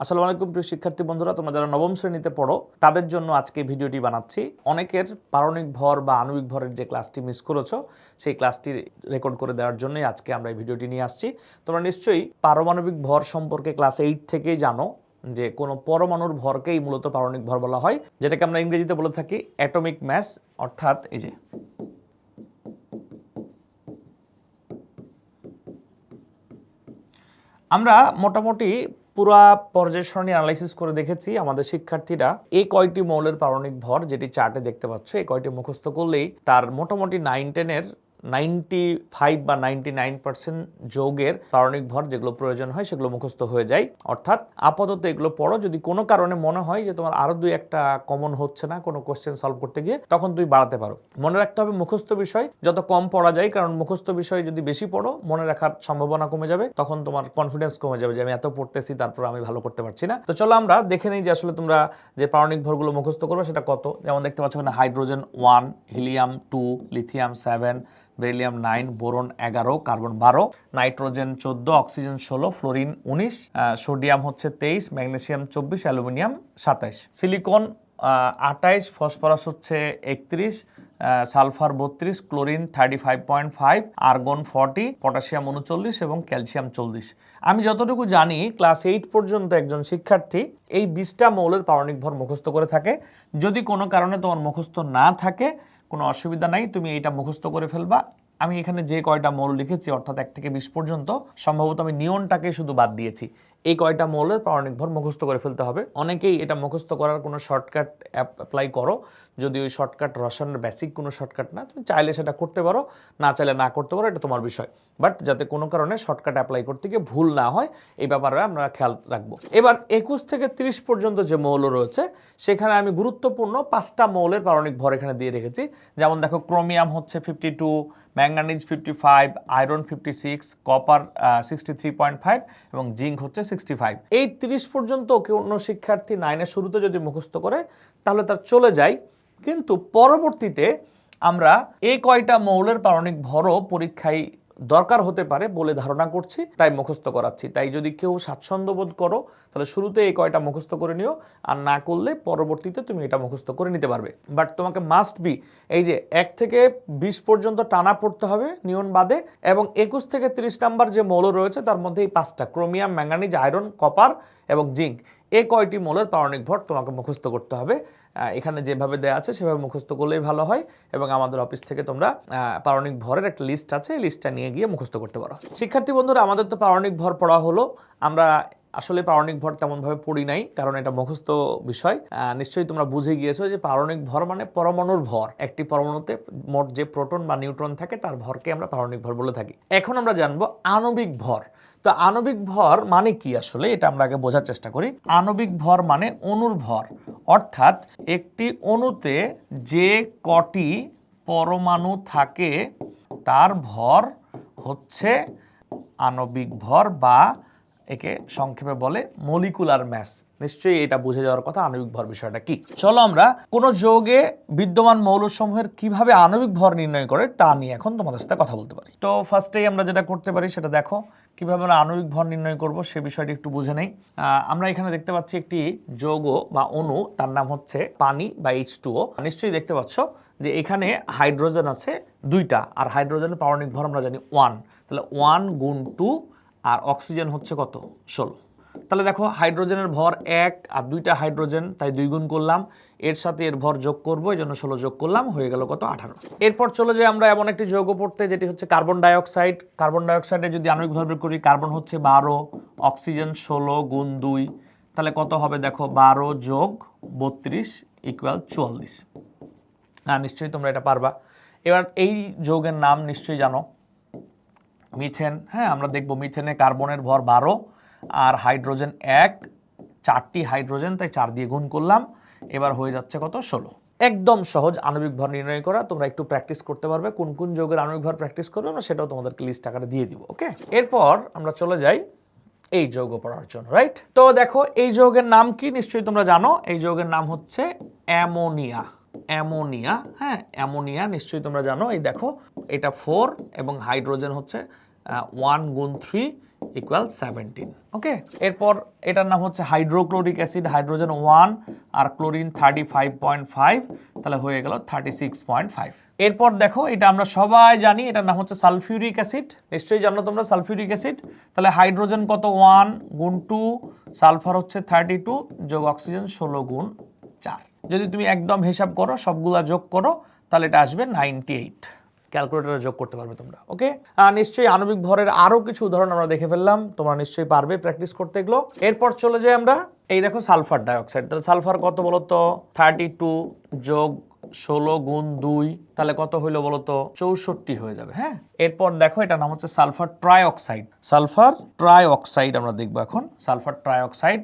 আসসালামু আলাইকুম প্রিয় শিক্ষার্থী বন্ধুরা, তোমরা যারা নবম শ্রেণীতে পড়ো, তাদের জন্য আজকে ভিডিওটি বানাচ্ছি। অনেকের পারণিক ভর বা আণবিক ভরের যে ক্লাসটি মিস করেছ, সেই ক্লাসটি রেকর্ড করে দেওয়ার জন্যই আজকে আমরা এই ভিডিওটি নিয়ে আসছি। তোমরা নিশ্চয়ই পারমাণবিক ভর সম্পর্কে ক্লাস এইট থেকেই জানো যে কোনো পরমাণুর ভরকেই মূলত পারণিক ভর বলা হয়, যেটাকে আমরা ইংরেজিতে বলে থাকি অ্যাটমিক ম্যাস অর্থাৎ এই যে আমরা মোটামুটি পুরা পর্যায় সারণী অ্যানালাইসিস করে দেখেছি আমাদের শিক্ষার্থীরা। এই কয়টি মৌলের পারণিক ভর যেটি চার্টে দেখতে পাচ্ছ, এই কয়টি মুখস্থ করলেই তার মোটামুটি নাইন টেনের নাইনটি ফাইভ বা নাইনটি নাইন পার্সেন্ট যৌগের পারণিক ভর যেগুলো প্রয়োজন হয়, সেগুলো মুখস্থ হয়ে যায়। অর্থাৎ আপাতত এগুলো পড়ো, যদি কোনো কারণে মনে হয় যে তোমার আরও দুই একটা কমন হচ্ছে না, কোনো কোশ্চেন সলভ করতে গিয়ে, তখন তুমি বাড়াতে পারো। মনে রাখতে হবে মুখস্থ বিষয়, যত কম পড়া যায়, কারণ মুখস্থ বিষয় যদি বেশি পড়ো, মনে রাখার সম্ভাবনা কমে যাবে, তখন তোমার কনফিডেন্স কমে যাবে যে আমি এত পড়তেছি, তারপর আমি ভালো করতে পারছি না। তো চলো আমরা দেখে নিই যে আসলে তোমরা যে পারণিক ভরগুলো মুখস্থ করবে, সেটা কত? যেমন দেখতে পাচ্ছ hydrogen one helium two lithium seven beryllium nine, boron এগারো, কার্বন বারো, নাইট্রোজেন চোদ্দ, অক্সিজেন ষোলো, ফ্লোরিন উনিশ সোডিয়াম হচ্ছে তেইশ ম্যাগনেশিয়াম চব্বিশ, অ্যালুমিনিয়াম সাতাইশ। সিলিকন আটাইশ, ফসফরাস হচ্ছে একত্রিশ সালফার বত্রিশ, chlorine thirty five point five, argon forty, potassium উনচল্লিশ এবং ক্যালসিয়াম চল্লিশ। আমি যতটুকু জানি, ক্লাস এইট পর্যন্ত একজন শিক্ষার্থী এই বিশটা মৌলের পারণিক ভর মুখস্থ করে থাকে। যদি কোনো কারণে তোমার মুখস্থ না থাকে, কোনো অসুবিধা নাই, তুমি এটা মুখস্থ করে ফেলবা। আমি এখানে যে কয়টা মৌল লিখেছি, অর্থাৎ এক থেকে বিশ পর্যন্ত, সম্ভবত আমি নিয়নটাকে শুধু বাদ দিয়েছি। এই কয়টা মৌলের ভর মুখস্থ করে ফেলতে হবে। অনেকেই এটা মুখস্থ করার কোনো শর্টকাট অ্যাপ্লাই করো। যদি ওই শর্টকাট রসায়নের বেসিক কোনো শর্টকাট না, তুমি চাইলে সেটা করতে পারো, না চাইলে না করতে পারো, এটা তোমার বিষয়। বাট যাতে কোনো কারণে শর্টকাট অ্যাপ্লাই করতে গিয়ে ভুল না হয়, এই ব্যাপারে আমরা খেয়াল রাখব। এবার একুশ থেকে তিরিশ পর্যন্ত যে মৌল রয়েছে, সেখানে আমি গুরুত্বপূর্ণ পাঁচটা মৌলের পারণিক ভর এখানে দিয়ে রেখেছি। যেমন দেখো ক্রোমিয়াম হচ্ছে fifty two manganese fifty five iron fifty six copper sixty three point five এবং জিঙ্ক হচ্ছে সিক্সটি ফাইভ এই তিরিশ পর্যন্ত কোনো শিক্ষার্থী নাইনের শুরুতে যদি মুখস্থ করে, তাহলে তার চলে যায়। কিন্তু পরবর্তীতে আমরা এই কয়টা মৌলের পারণিক ভরও পরীক্ষায় দরকার হতে পারে বলে ধারণা করছি, তাই মুখস্থ করাচ্ছি। তাই যদি কেউ স্বাচ্ছন্দ্য বোধ করো, তাহলে শুরুতে এই কয়টা মুখস্থ করে নিও, আর না করলে পরবর্তীতে তুমি এটা মুখস্থ করে নিতে পারবে। বাট তোমাকে মাস্ট বি এই যে এক থেকে বিশ পর্যন্ত টানা পড়তে হবে নিয়ন বাদে, এবং একুশ থেকে তিরিশ নাম্বার যে মৌল রয়েছে, তার মধ্যে এই পাঁচটা, ক্রোমিয়াম, ম্যাঙ্গানিজ, আয়রন, কপার এবং জিঙ্ক, এই কয়টি মৌলের পারণিক ভর তোমাকে মুখস্থ করতে হবে। এখানে যেভাবে দেওয়া আছে, সেভাবে মুখস্থ করলেই ভালো হয় এবং আমাদের অফিস থেকে তোমরা পারণিক ভরের একটা লিস্ট আছে, এই লিস্টটা নিয়ে গিয়ে মুখস্থ করতে পারো। শিক্ষার্থী বন্ধুরা, আমাদের তো পারণিক ভর পড়া হলো। আমরা আসলে পারণিক ভর তেমনভাবে পড়ি নাই, কারণ এটা মুখস্থ বিষয়। নিশ্চয়ই তোমরা বুঝে গিয়েছো যে পারণিক ভর মানে পরমাণুর ভর। একটি পরমাণুতে মোট যে প্রোটন বা নিউট্রন থাকে, তার ভরকে আমরা পারণিক ভর বলে থাকি। এখন আমরা জানব আণবিক ভর। তো আণবিক ভর মানে কি আসলে? এটা আমরা আগে বোঝার চেষ্টা করি। আণবিক ভর মানে অণুর ভর। অর্থাৎ একটি অণুতে যে কটি পরমাণু থাকে, তার ভর হচ্ছে আণবিক ভর বা একে সংক্ষেপে বলে মলিকুলার ম্যাস নিশ্চয়ই এটা বুঝে যাওয়ার কথা আণবিক ভর বিষয়টা কি? চলো আমরা কোন যৌগে বিদ্যমান মৌলসমূহের কীভাবে আণবিক ভর নির্ণয় করে তা নিয়ে এখন তোমাদের সাথে কথা বলতে পারি। তো ফার্স্টেই আমরা যেটা করতে পারি সেটা দেখো, কীভাবে আমরা আণবিক ভর নির্ণয় করব সে বিষয়টি একটু বুঝে নেই। আমরা এখানে দেখতে পাচ্ছি একটি যৌগ বা অণু, তার নাম হচ্ছে পানি বা এইচ টুও নিশ্চয়ই দেখতে পাচ্ছ যে এখানে হাইড্রোজেন আছে দুইটা, আর হাইড্রোজেনের পারমাণবিক ভর আমরা জানি ওয়ান তাহলে ওয়ান গুণ টু আর অক্সিজেন হচ্ছে কত? ষোলো। তাহলে দেখো, হাইড্রোজেনের ভর এক আর দুইটা হাইড্রোজেন, তাই দুই গুণ করলাম। এর সাথে এর ভর যোগ করব, এই জন্য ষোলো যোগ করলাম, হয়ে গেল কত? আঠারো। এরপর চলে যাই আমরা এমন একটি যৌগ পড়তে, যেটি হচ্ছে কার্বন ডাইঅক্সাইড। কার্বন ডাইঅক্সাইডে যদি আণবিক ভর বের করি, কার্বন হচ্ছে বারো, অক্সিজেন ষোলো গুণ দুই। তাহলে কত হবে? দেখো, বারো যোগ বত্রিশ ইকুয়াল চুয়াল্লিশ। হ্যাঁ নিশ্চয়ই তোমরা এটা পারবা। এবার এই যৌগের নাম নিশ্চয়ই জানো। মিথেন হ্যাঁ আমরা দেখব মিথেনে কার্বনের ভর বারো আর হাইড্রোজেন এক, চারটি হাইড্রোজেন, তাই চার দিয়ে গুণ করলাম। এবার হয়ে যাচ্ছে কত? ষোলো। একদম সহজ আণবিক ভর নির্ণয় করা। তোমরা একটু প্র্যাকটিস করতে পারবে। কোন কোন যৌগের আণবিক ভর প্র্যাকটিস করবে আমরা সেটাও তোমাদেরকে লিস্ট আকারে দিয়ে দিব ওকে এরপর আমরা চলে যাই এই যৌগ পড়ার জন্য রাইট তো দেখো, এই যৌগের নাম কি? নিশ্চয়ই তোমরা জানো। এই যৌগের নাম হচ্ছে অ্যামোনিয়া। অ্যামোনিয়া হ্যাঁ অ্যামোনিয়া নিশ্চয়ই তোমরা জানো। এই দেখো, এটা ফোর এবং হাইড্রোজেন হচ্ছে ওয়ান গুণ থ্রি ইকুয়াল সেভেন্টিন ওকে এরপর এটার নাম হচ্ছে হাইড্রোক্লোরিক অ্যাসিড হাইড্রোজেন ওয়ান আর chlorine thirty five point five তাহলে হয়ে গেল থার্টি সিক্স পয়েন্ট ফাইভ এরপর দেখো, এটা আমরা সবাই জানি, এটার নাম হচ্ছে সালফিউরিক অ্যাসিড নিশ্চয়ই জানো তোমরা সালফিউরিক অ্যাসিড তাহলে হাইড্রোজেন কত? ওয়ান গুণ টু সালফার হচ্ছে থার্টি টু যোগ অক্সিজেন ষোলো গুণ চার। যদি তুমি একদম হিসাব করো, সবগুলা যোগ করো, তাহলে এটা আসবে নাইনটি এইট ক্যালকুলেটরে যোগ করতে পারবে তোমরা ওকে নিশ্চয়ই আণবিক ভরের আরও কিছু উদাহরণ আমরা দেখে ফেললাম, তোমরা নিশ্চয়ই পারবে প্র্যাকটিস করতে এগুলো। এরপর চলে যাই আমরা, এই দেখো সালফার ডাইঅক্সাইড তাহলে সালফার কত বলো তো থার্টি টু যোগ ষোলো গুণ দুই, তাহলে কত হইল বলো তো চৌষট্টি হয়ে যাবে হ্যাঁ? এরপর দেখো এটা নাম হচ্ছে সালফার ট্রাইঅক্সাইড সালফার ট্রাইঅক্সাইড আমরা দেখব এখন সালফার ট্রাইঅক্সাইড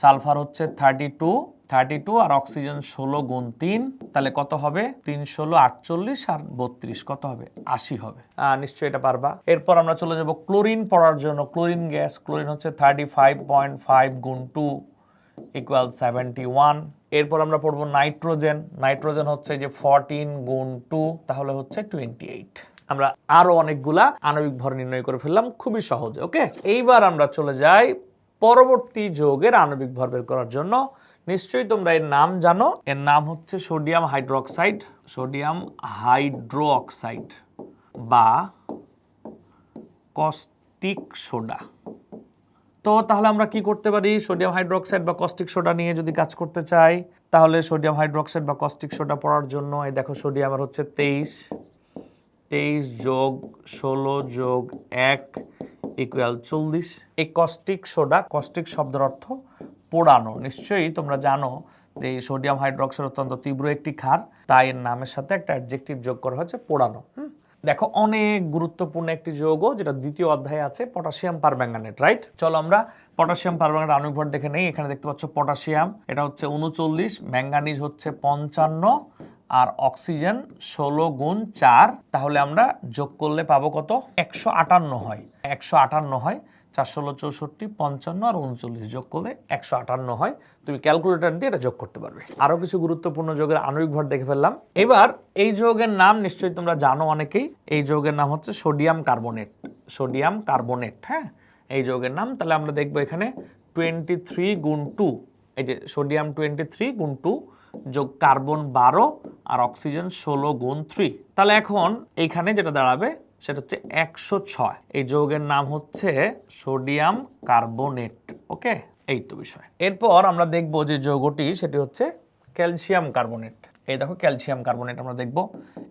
সালফার হচ্ছে থার্টি টু থার্টি টু আর অক্সিজেন ষোলো গুণ তিন, তাহলে কত হবে? তিন ষোলো, আটচল্লিশ আর বত্রিশ, কত হবে? আশি হবে। নিশ্চয়ই এটা পারবা। এরপর আমরা চলে যাব ক্লোরিন পড়ার জন্য। ক্লোরিন গ্যাস, ক্লোরিন হচ্ছে থার্টি ফাইভ পয়েন্ট ফাইভ গুণ টু ইকুয়াল সেভেন্টি ওয়ান। এরপর আমরা পড়ব নাইট্রোজেন। নাইট্রোজেন হচ্ছে যে ফরটিন গুণ টু, তাহলে হচ্ছে টোয়েন্টি এইট। আমরা আরও অনেকগুলা আণবিক ভর নির্ণয় করে ফেললাম, খুবই সহজে, ওকে? এইবার আমরা চলে যাই পরবর্তী যৌগের আণবিক ভর বের করার জন্য। নিশ্চয়ই তোমরা এর নাম জানো। এর নাম হচ্ছে সোডিয়াম হাইড্রোক্সাইড সোডিয়াম হাইড্রোক্সাইড বা কস্টিক সোডা। তো তাহলে আমরা কি করতে পারি? সোডিয়াম হাইড্রোক্সাইড বা কস্টিক সোডা নিয়ে যদি কাজ করতে চাই, তাহলে সোডিয়াম হাইড্রোক্সাইড বা কস্টিক সোডা পড়ার জন্য এই দেখো সোডিয়ামের হচ্ছে তেইশ। তেইশ যোগ ষোলো যোগ এক ইকুয়াল চল্লিশ। এই কস্টিক সোডা, কস্টিক শব্দের অর্থ পোড়ানো। নিশ্চয়ই তোমরা জানো যে সোডিয়াম হাইড্রক্সাইড অত্যন্ত তীব্র একটি ক্ষার, তাই এর নামের সাথে একটা অ্যাডজেক্টিভ যোগ করা হয়েছে, পোড়ানো। দেখো, অনেক গুরুত্বপূর্ণ একটি যৌগ, যেটা দ্বিতীয় অধ্যায়ে আছে, পটাশিয়াম পারম্যাঙ্গানেট রাইট চলো আমরা পটাশিয়াম পারম্যাঙ্গানেট আণবিক ভর দেখে নেই, এখানে দেখতে পাচ্ছ পটাশিয়াম, এটা হচ্ছে উনচল্লিশ, ম্যাঙ্গানিজ হচ্ছে পঞ্চান্ন আর অক্সিজেন ষোলো গুণ চার, তাহলে আমরা যোগ করলে পাবো কত? একশো আটান্ন হয়। একশো আটান্ন হয় চার ষোলো চৌষট্টি, পঞ্চান্ন আর উনচল্লিশ। যোগ করলে একশো আটান্ন হয়। তুমি ক্যালকুলেটর দিয়ে এটা যোগ করতে পারবে। আরও কিছু গুরুত্বপূর্ণ যোগের আণবিক ভর দেখে ফেললাম। এবার এই যোগের নাম নিশ্চয়ই তোমরা জানো অনেকেই। এই যোগের নাম হচ্ছে সোডিয়াম কার্বনেট। সোডিয়াম কার্বনেট হ্যাঁ? এই যোগের নাম, তাহলে আমরা দেখব এখানে টোয়েন্টি থ্রি গুণ টু। এই যে সোডিয়াম টোয়েন্টি থ্রি গুণ টু যোগ কার্বন বারো আর অক্সিজেন ষোলো গুণ থ্রি তাহলে এখন এইখানে যেটা দাঁড়াবে, সেটা হচ্ছে একশো ছয়। এই যৌগের নাম হচ্ছে সোডিয়াম কার্বনেট, ওকে? এই তো বিষয়। এরপর আমরা দেখব যে যৌগটি, সেটি হচ্ছে ক্যালসিয়াম কার্বনেট। এই দেখো ক্যালসিয়াম কার্বনেট আমরা দেখব।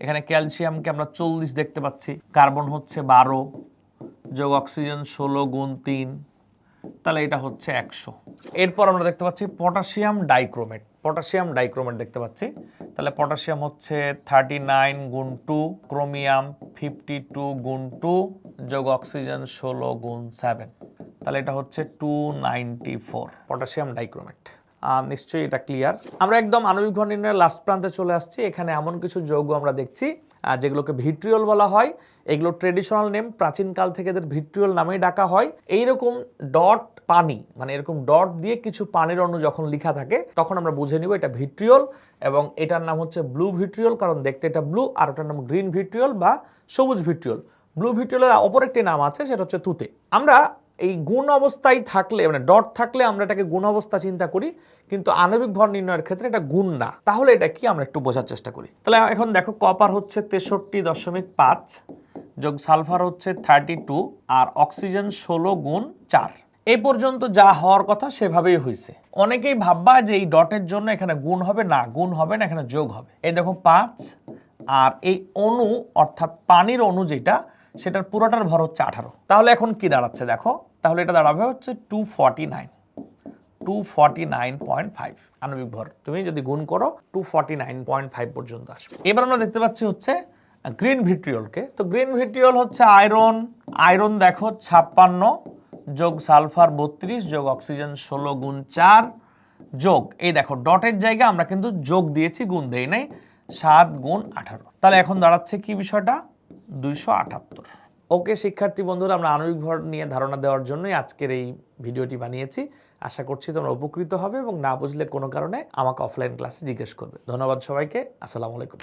এখানে ক্যালসিয়ামকে আমরা চল্লিশ দেখতে পাচ্ছি। কার্বন হচ্ছে বারো, যোগ অক্সিজেন ষোলো গুণ তিন। তাহলে এটা হচ্ছে একশো। এরপর আমরা দেখতে পাচ্ছি পটাশিয়াম ডাইক্রোমেট। পটাশিয়াম ডাইক্রোমেট দেখতে পাচ্ছি। তাহলে পটাশিয়াম হচ্ছে থার্টি নাইন গুণ টু ক্রোমিয়াম ফিফটি টু গুণ টু যোগ অক্সিজেন ষোলো গুণ সেভেন তাহলে এটা হচ্ছে two ninety four potassium dichromate. নিশ্চয়ই এটা ক্লিয়ার আমরা একদম আণবিক ঘন নির্ণয়ের লাস্ট প্রান্তে চলে আসছি। এখানে এমন কিছু যৌগ আমরা দেখছি যেগুলোকে ভিট্রিয়ল বলা হয়। এগুলো ট্রেডিশনাল নেম প্রাচীনকাল থেকে এদের ভিট্রিয়ল নামেই ডাকা হয়। এইরকম ডট পানি মানে এরকম ডট দিয়ে কিছু পানির অণু যখন লেখা থাকে, তখন আমরা বুঝে নিব এটা ভিট্রিয়ল এবং এটার নাম হচ্ছে ব্লু ভিট্রিয়ল, কারণ দেখতে এটা ব্লু আর ওটার নাম গ্রিন ভিট্রিয়ল বা সবুজ ভিট্রিয়ল। ব্লু ভিট্রিয়লের অপর একটি নাম আছে, সেটা হচ্ছে তুতে। আমরা এই গুণ অবস্থায় থাকলে মানে ডট থাকলে আমরা এটাকে গুণ অবস্থা চিন্তা করি, কিন্তু আণবিক ভর নির্ণয়ের ক্ষেত্রে এটা গুণ না। তাহলে এটা কি? আমরা একটু বোঝার চেষ্টা করি। তাহলে এখন দেখো কপার হচ্ছে তেষট্টি দশমিক পাঁচ যোগ সালফার হচ্ছে থার্টি টু, আর অক্সিজেন ষোলো গুণ চার। এই পর্যন্ত যা হওয়ার কথা সেভাবেই হয়েছে অনেকেই ভাববা যে এই ডটের জন্য এখানে গুণ হবে, না গুণ হবে না এখানে যোগ হবে। এই দেখো পাঁচ, আর এই অণু অর্থাৎ পানির অণু যেটা, সেটার পুরোটার ভর হচ্ছে আঠারো। তাহলে এখন কি দাঁড়াচ্ছে দেখো? তাহলে এটা দাঁড়াবে হচ্ছে two forty nine two forty nine point five আণবিক ভর। তুমি যদি গুণ করো two forty nine point five পর্যন্ত আসবে। এবার আমরা দেখতে পাচ্ছি হচ্ছে গ্রিন ভিট্রিয়লকে। তো গ্রিন ভিট্রিয়ল হচ্ছে আয়রন। আয়রন দেখো, ছাপ্পান্ন। যোগ সালফার বত্রিশ, যোগ অক্সিজেন ষোলো গুণ চার, যোগ, এই দেখো, ডটের জায়গায় আমরা কিন্তু যোগ দিয়েছি, গুণ দেই নাই, সাত গুণ আঠারো। তাহলে এখন দাঁড়াচ্ছে কি বিষয়টা? দুইশো আটাত্তর। ওকে, শিক্ষার্থী বন্ধুরা, আমরা আণবিক ভর নিয়ে ধারণা দেওয়ার জন্যই আজকের এই ভিডিওটি বানিয়েছি। আশা করছি তোমরা উপকৃত হবে এবং না বুঝলে কোনো কারণে আমাকে অফলাইন ক্লাসে জিজ্ঞেস করবে। ধন্যবাদ সবাইকে, আসসালামু আলাইকুম।